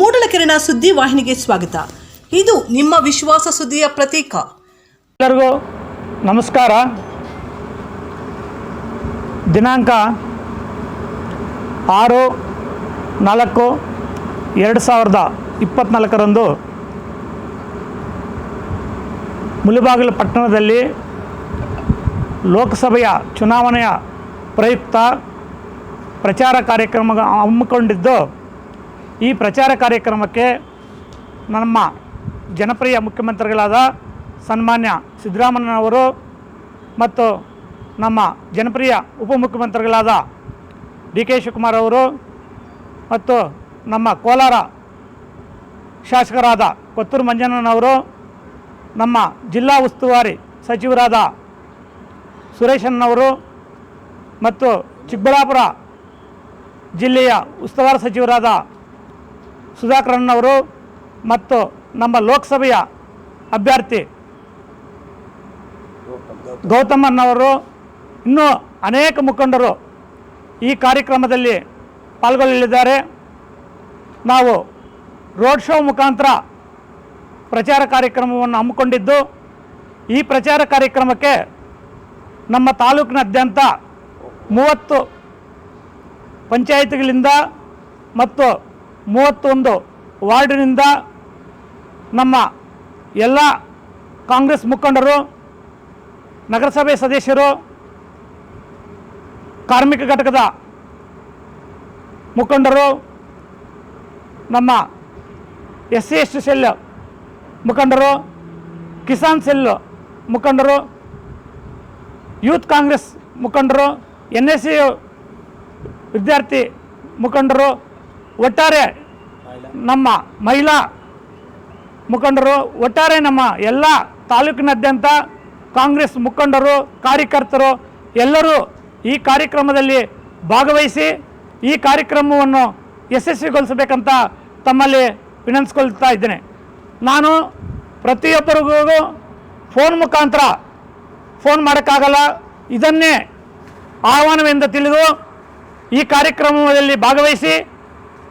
ಮೂಡಲಕೆರೆನ ಸುದ್ದಿ ವಾಹಿನಿಗೆ ಸ್ವಾಗತ. ಇದು ನಿಮ್ಮ ವಿಶ್ವಾಸ ಸುದ್ದಿಯ ಪ್ರತೀಕ. ಎಲ್ಲರಿಗೂ ನಮಸ್ಕಾರ. ದಿನಾಂಕ ಆರು ನಾಲ್ಕು ಎರಡು ಸಾವಿರದ ಇಪ್ಪತ್ತ್ನಾಲ್ಕರಂದು ಮುಳುಬಾಗಿಲು ಪಟ್ಟಣದಲ್ಲಿ ಲೋಕಸಭೆಯ ಚುನಾವಣೆಯ ಪ್ರಯುಕ್ತ ಪ್ರಚಾರ ಕಾರ್ಯಕ್ರಮ ಹಮ್ಮಿಕೊಂಡಿದ್ದು ಈ ಪ್ರಚಾರ ಕಾರ್ಯಕ್ರಮಕ್ಕೆ ನಮ್ಮ ಜನಪ್ರಿಯ ಮುಖ್ಯಮಂತ್ರಿಗಳಾದ ಸನ್ಮಾನ್ಯ ಸಿದ್ದರಾಮಯ್ಯನವರು ಮತ್ತು ನಮ್ಮ ಜನಪ್ರಿಯ ಉಪಮುಖ್ಯಮಂತ್ರಿಗಳಾದ ಡಿ ಕೆ ಶಿವಕುಮಾರ್ ಅವರು ಮತ್ತು ನಮ್ಮ ಕೋಲಾರ ಶಾಸಕರಾದ ಕೊತ್ತೂರು ಮಂಜಣ್ಣನವರು, ನಮ್ಮ ಜಿಲ್ಲಾ ಉಸ್ತುವಾರಿ ಸಚಿವರಾದ ಸುರೇಶನ್ನವರು ಮತ್ತು ಚಿಕ್ಕಬಳ್ಳಾಪುರ ಜಿಲ್ಲೆಯ ಉಸ್ತುವಾರಿ ಸಚಿವರಾದ ಸುಧಾಕರಣ್ಣವರು ಮತ್ತು ನಮ್ಮ ಲೋಕಸಭೆಯ ಅಭ್ಯರ್ಥಿ ಗೌತಮನ್ನವರು ಇನ್ನೂ ಅನೇಕ ಮುಖಂಡರು ಈ ಕಾರ್ಯಕ್ರಮದಲ್ಲಿ ಪಾಲ್ಗೊಳ್ಳಲಿದ್ದಾರೆ. ನಾವು ರೋಡ್ ಶೋ ಮುಖಾಂತರ ಪ್ರಚಾರ ಕಾರ್ಯಕ್ರಮವನ್ನು ಹಮ್ಮಿಕೊಂಡಿದ್ದು, ಈ ಪ್ರಚಾರ ಕಾರ್ಯಕ್ರಮಕ್ಕೆ ನಮ್ಮ ತಾಲೂಕಿನಾದ್ಯಂತ ಮೂವತ್ತು ಪಂಚಾಯಿತಿಗಳಿಂದ ಮತ್ತು ಮೂವತ್ತೊಂದು ವಾರ್ಡಿನಿಂದ ನಮ್ಮ ಎಲ್ಲ ಕಾಂಗ್ರೆಸ್ ಮುಖಂಡರು, ನಗರಸಭೆ ಸದಸ್ಯರು, ಕಾರ್ಮಿಕ ಘಟಕದ ಮುಖಂಡರು, ನಮ್ಮ S C, S T cell ಮುಖಂಡರು, ಕಿಸಾನ್ ಸೆಲ್ ಮುಖಂಡರು, ಯೂತ್ ಕಾಂಗ್ರೆಸ್ ಮುಖಂಡರು, ಎನ್ ಎಸ್ ಸಿ ವಿದ್ಯಾರ್ಥಿ ಮುಖಂಡರು ಒಟ್ಟಾರೆ ನಮ್ಮ ಮಹಿಳಾ ಮುಖಂಡರು, ಒಟ್ಟಾರೆ ನಮ್ಮ ಎಲ್ಲ ತಾಲೂಕಿನಾದ್ಯಂತ ಕಾಂಗ್ರೆಸ್ ಮುಖಂಡರು, ಕಾರ್ಯಕರ್ತರು ಎಲ್ಲರೂ ಈ ಕಾರ್ಯಕ್ರಮದಲ್ಲಿ ಭಾಗವಹಿಸಿ ಈ ಕಾರ್ಯಕ್ರಮವನ್ನು ಯಶಸ್ವಿಗೊಳಿಸಬೇಕಂತ ತಮ್ಮಲ್ಲಿ ವಿನಂತಿಸ್ಕೊಳ್ತಾ ಇದ್ದೇನೆ. ನಾನು ಪ್ರತಿಯೊಬ್ಬರಿಗೂ ಫೋನ್ ಮುಖಾಂತರ ಫೋನ್ ಮಾಡೋಕ್ಕಾಗಲ್ಲ. ಇದನ್ನೇ ಆಹ್ವಾನವೆಂದು ತಿಳಿದು ಈ ಕಾರ್ಯಕ್ರಮದಲ್ಲಿ ಭಾಗವಹಿಸಿ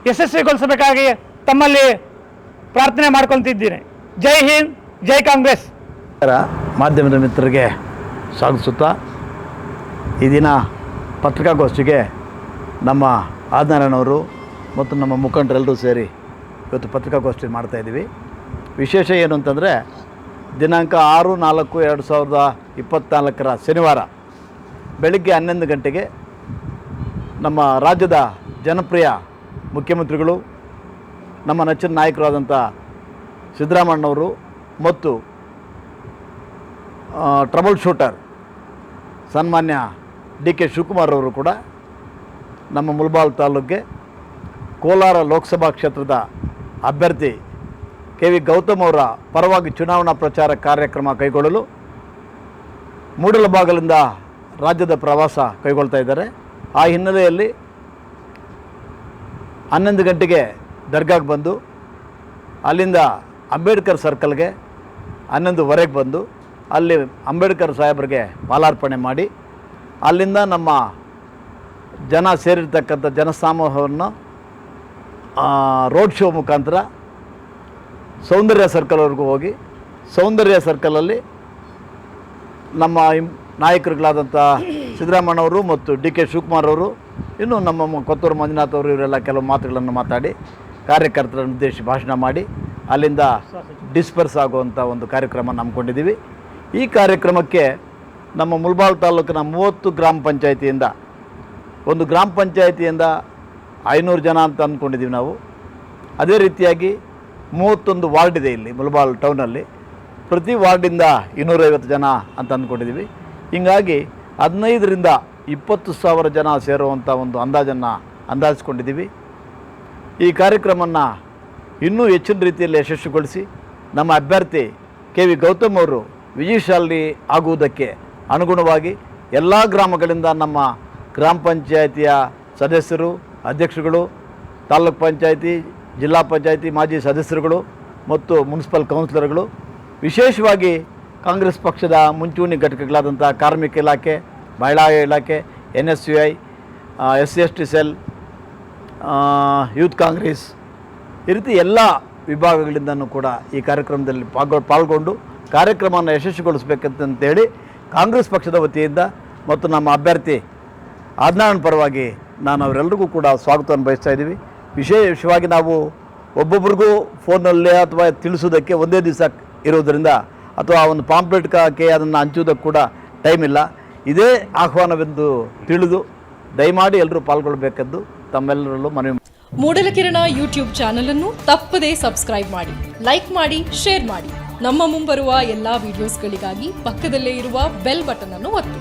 ಯಶಸ್ವಿಗೊಳಿಸಬೇಕಾಗಿ ತಮ್ಮಲ್ಲಿ ಪ್ರಾರ್ಥನೆ ಮಾಡ್ಕೊತಿದ್ದೀನಿ ಜೈ ಹಿಂದ್, ಜೈ ಕಾಂಗ್ರೆಸ್. ಮಾಧ್ಯಮದ ಮಿತ್ರರಿಗೆ ಸ್ವಾಗತಿಸುತ್ತಾ, ಈ ದಿನ ಪತ್ರಿಕಾಗೋಷ್ಠಿಗೆ ನಮ್ಮ ಆದನಾರಾಯಣವರು ಮತ್ತು ನಮ್ಮ ಮುಖಂಡರೆಲ್ಲರೂ ಸೇರಿ ಇವತ್ತು ಪತ್ರಿಕಾಗೋಷ್ಠಿ ಮಾಡ್ತಾಯಿದ್ದೀವಿ ವಿಶೇಷ ಏನು ಅಂತಂದರೆ, ದಿನಾಂಕ ಆರು, ನಾಲ್ಕು, ಎರಡು ಸಾವಿರದ ಇಪ್ಪತ್ತ್ನಾಲ್ಕರ ಶನಿವಾರ ಬೆಳಗ್ಗೆ ಹನ್ನೊಂದು ಗಂಟೆಗೆ ನಮ್ಮ ರಾಜ್ಯದ ಜನಪ್ರಿಯ ಮುಖ್ಯಮಂತ್ರಿಗಳು, ನಮ್ಮ ನೆಚ್ಚಿನ ನಾಯಕರಾದಂಥ ಸಿದ್ದರಾಮಣ್ಣವರು ಮತ್ತು ಟ್ರಬಲ್ ಶೂಟರ್ ಸನ್ಮಾನ್ಯ ಡಿ ಕೆ ಶಿವಕುಮಾರ್ ಅವರು ಕೂಡ ನಮ್ಮ ಮುಲ್ಬಾಲ್ ತಾಲೂಕಿಗೆ ಕೋಲಾರ ಲೋಕಸಭಾ ಕ್ಷೇತ್ರದ ಅಭ್ಯರ್ಥಿ ಕೆ ವಿ ಗೌತಮ್ ಅವರ ಪರವಾಗಿ ಚುನಾವಣಾ ಪ್ರಚಾರ ಕಾರ್ಯಕ್ರಮ ಕೈಗೊಳ್ಳಲು ಮೂಡಲಬಾಗಲಿಂದ ರಾಜ್ಯದ ಪ್ರವಾಸ ಕೈಗೊಳ್ತಾ ಇದ್ದಾರೆ. ಆ ಹಿನ್ನೆಲೆಯಲ್ಲಿ ಹನ್ನೊಂದು ಗಂಟೆಗೆ ದರ್ಗಾಗೆ ಬಂದು, ಅಲ್ಲಿಂದ ಅಂಬೇಡ್ಕರ್ ಸರ್ಕಲ್ಗೆ ಹನ್ನೊಂದುವರೆಗೆ ಬಂದು, ಅಲ್ಲಿ ಅಂಬೇಡ್ಕರ್ ಸಾಹೇಬರಿಗೆ ಮಾಲಾರ್ಪಣೆ ಮಾಡಿ, ಅಲ್ಲಿಂದ ನಮ್ಮ ಜನ ಸೇರಿರ್ತಕ್ಕಂಥ ಜನಸಮೂಹವನ್ನು ರೋಡ್ ಶೋ ಮುಖಾಂತರ ಸೌಂದರ್ಯ ಸರ್ಕಲ್ವರೆಗೂ ಹೋಗಿ, ಸೌಂದರ್ಯ ಸರ್ಕಲಲ್ಲಿ ನಮ್ಮ ನಾಯಕರುಗಳಾದಂಥ ಸಿದ್ದರಾಮಣ್ಣವರು ಮತ್ತು ಡಿ ಕೆ ಶಿವಕುಮಾರ್ ಅವರು, ಇನ್ನು ನಮ್ಮ ಕೊತ್ತೂರು ಮಂಜುನಾಥ್ ಅವರು ಇವರೆಲ್ಲ ಕೆಲವು ಮಾತುಗಳನ್ನು ಮಾತಾಡಿ ಕಾರ್ಯಕರ್ತರನ್ನು ಉದ್ದೇಶಿಸಿ ಭಾಷಣ ಮಾಡಿ, ಅಲ್ಲಿಂದ ಡಿಸ್ಪರ್ಸ್ ಆಗುವಂಥ ಒಂದು ಕಾರ್ಯಕ್ರಮ ನಮ್ಕೊಂಡಿದ್ದೀವಿ ಈ ಕಾರ್ಯಕ್ರಮಕ್ಕೆ ನಮ್ಮ ಮುಲ್ಬಾಲ್ ತಾಲೂಕಿನ ಮೂವತ್ತು ಗ್ರಾಮ ಪಂಚಾಯಿತಿಯಿಂದ, ಒಂದು ಗ್ರಾಮ ಪಂಚಾಯಿತಿಯಿಂದ ಐನೂರು ಜನ ಅಂತ ಅಂದ್ಕೊಂಡಿದ್ದೀವಿ ನಾವು. ಅದೇ ರೀತಿಯಾಗಿ ಮೂವತ್ತೊಂದು ವಾರ್ಡ್ ಇದೆ ಇಲ್ಲಿ ಮುಲ್ಬಾಲ್ ಟೌನಲ್ಲಿ. ಪ್ರತಿ ವಾರ್ಡಿಂದ ಇನ್ನೂರೈವತ್ತು ಜನ ಅಂತ ಅಂದ್ಕೊಂಡಿದ್ದೀವಿ. ಹೀಗಾಗಿ ಹದಿನೈದರಿಂದ ಇಪ್ಪತ್ತು ಸಾವಿರ ಜನ ಸೇರುವಂಥ ಒಂದು ಅಂದಾಜನ್ನು ಅಂದಾಜಿಸ್ಕೊಂಡಿದ್ದೀವಿ. ಈ ಕಾರ್ಯಕ್ರಮವನ್ನು ಇನ್ನೂ ಹೆಚ್ಚಿನ ರೀತಿಯಲ್ಲಿ ಯಶಸ್ವಿಗೊಳಿಸಿ ನಮ್ಮ ಅಭ್ಯರ್ಥಿ ಕೆ ವಿ ಗೌತಮ್ ಅವರು ವಿಜಯಶಾಲಿ ಆಗುವುದಕ್ಕೆ ಅನುಗುಣವಾಗಿ ಎಲ್ಲ ಗ್ರಾಮಗಳಿಂದ ನಮ್ಮ ಗ್ರಾಮ ಪಂಚಾಯಿತಿಯ ಸದಸ್ಯರು, ಅಧ್ಯಕ್ಷರುಗಳು, ತಾಲೂಕ್ ಪಂಚಾಯಿತಿ, ಜಿಲ್ಲಾ ಪಂಚಾಯಿತಿ ಮಾಜಿ ಸದಸ್ಯರುಗಳು ಮತ್ತು ಮುನ್ಸಿಪಲ್ ಕೌನ್ಸಿಲರ್ಗಳು ವಿಶೇಷವಾಗಿ ಕಾಂಗ್ರೆಸ್ ಪಕ್ಷದ ಮುಂಚೂಣಿ ಘಟಕಗಳಾದಂಥ ಕಾರ್ಮಿಕ ಇಲಾಖೆ, ಮಹಿಳಾ ಇಲಾಖೆ N S U I S C S T cell youth Congress ಈ ರೀತಿ ಎಲ್ಲ ವಿಭಾಗಗಳಿಂದನೂ ಕೂಡ ಈ ಕಾರ್ಯಕ್ರಮದಲ್ಲಿ ಪಾಲ್ಗೊ, ಪಾಲ್ಗೊಂಡು ಕಾರ್ಯಕ್ರಮವನ್ನು ಯಶಸ್ವಿಗೊಳಿಸಬೇಕಂತೇಳಿ ಕಾಂಗ್ರೆಸ್ ಪಕ್ಷದ ವತಿಯಿಂದ ಮತ್ತು ನಮ್ಮ ಅಭ್ಯರ್ಥಿ ಆಜ್ಞಾನ ಪರವಾಗಿ ನಾನು ಅವರೆಲ್ಲರಿಗೂ ಕೂಡ ಸ್ವಾಗತವನ್ನು ಬಯಸ್ತಾ ಇದ್ದೀವಿ. ವಿಶೇಷವಾಗಿ ನಾವು ಒಬ್ಬೊಬ್ರಿಗೂ ಫೋನಲ್ಲೇ ಅಥವಾ ತಿಳಿಸೋದಕ್ಕೆ ಒಂದೇ ದಿವಸ ಇರೋದರಿಂದ ಅಥವಾ ಒಂದು ಪಾಂಪ್ಲೆಟ್ ಹಾಕಿ ಅದನ್ನು ಹಂಚುವುದಕ್ಕೆ ಕೂಡ ಟೈಮ್ ಇಲ್ಲ. ಇದೇ ಆಹ್ವಾನವೆಂದು ತಿಳಿದು ದಯಮಾಡಿ ಎಲ್ಲರೂ ಪಾಲ್ಗೊಳ್ಬೇಕೆಂದು ತಮ್ಮೆಲ್ಲರಲ್ಲೂ ಮನವಿ ಮೂಡಲಕಿರಣ ಯೂಟ್ಯೂಬ್ ಚಾನಲ್ ಅನ್ನು ತಪ್ಪದೇ ಸಬ್ಸ್ಕ್ರೈಬ್ ಮಾಡಿ ಲೈಕ್ ಮಾಡಿ ಶೇರ್ ಮಾಡಿ. ನಮ್ಮ ಮುಂಬರುವ ಎಲ್ಲಾ ವಿಡಿಯೋಸ್ಗಳಿಗಾಗಿ ಪಕ್ಕದಲ್ಲೇ ಇರುವ ಬೆಲ್ ಬಟನ್ ಅನ್ನು ಒತ್ತಿ.